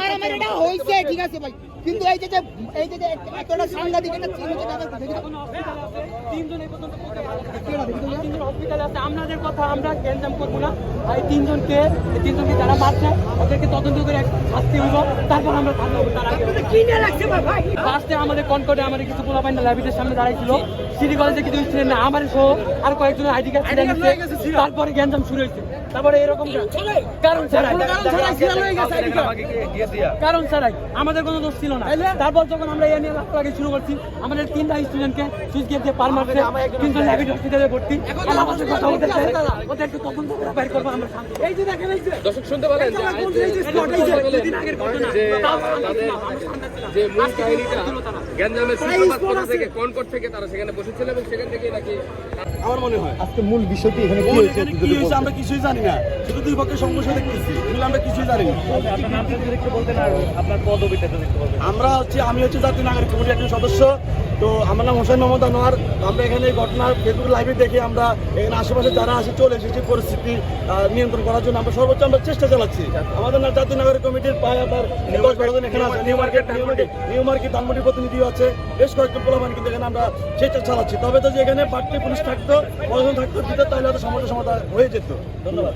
মারামারিটা হয়েছে ঠিক আছে ভাই। কিন্তু এই যে যে এই যে এতটা সাংঘাতিক একটা চিহ্ন যেটা তিনজন এই পর্যন্ত। তিনজন হসপিটালে আছে। আপনাদের কথা আমরা গ্যাঞ্জাম করব না। এই তিনজনকে তিনজনকে যারা মারছে ওদেরকে তদন্ত করে শাস্তি হইব। তারপর আমরা থাকব তার আগে। ফার্স্টে আমাদের কনকর্ডে আমাদের কিছু লাইব্রেরির সামনে দাঁড়াইছিল। সিটি কলেজে কিছু স্টুডেন্ট না আমার সহ আর কয়েকজন আইডি কার্ড তারপরে গ্যাঞ্জাম শুরু হয়েছে। তারপরে এরকম কারণ ছাড়াই কারণ ছাড়াই আমাদের কোনো দোষ ছিল না। তারপর যখন আমরা এই নিয়ে লাগালাগি শুরু করছি আমাদের তিনটা স্টুডেন্টকে সুইচ গেট দিয়ে পার মারছে ল্যাবিড হসপিটালে ভর্তি। আমাদের কথা তদন্ত করে বাইর করব? আমরা এই যে দেখেন এই যে। দর্শক শুনতে পেলেন যে মূল কাহিনীটা গ্যাঞ্জামের সূত্রপাত থেকে কনকট থেকে তারা সেখানে বসেছিল এবং সেখান থেকে নাকি আমার মনে হয় আজকে মূল বিষয়টি এখানে কি হয়েছে? কি হয়েছে? আমরা কিছুই জানি না শুধু দুই পক্ষের সংঘর্ষ দেখতেছি মূল আমরা কিছুই জানি না আমরা হচ্ছে আমি হচ্ছে জাতীয় নাগরিক কমিটির একজন সদস্য তো আমার নাম হোসেন মোহাম্মদ আনোয়ার। আমরা এখানে এই ঘটনা ফেসবুক লাইভে দেখে আমরা এখানে আশেপাশে যারা আসে চলে এসেছি পরিস্থিতি নিয়ন্ত্রণ করার জন্য। আমরা সর্বোচ্চ আমরা চেষ্টা চালাচ্ছি। আমাদের না জাতীয় নাগরিক কমিটির প্রায় আপনার দশ বারো জন এখানে আছে। নিউ মার্কেট নিউ মার্কেট ধানমন্ডির প্রতিনিধিও আছে। বেশ কয়েকজন প্রলোভন কিন্তু এখানে আমরা চেষ্টা চালাচ্ছি। তবে তো যে এখানে পার্টি পুলিশ থাকতো প্রশাসন থাকতো দিতে তাহলে হয়তো সমস্যার সমাধান হয়ে যেত। ধন্যবাদ।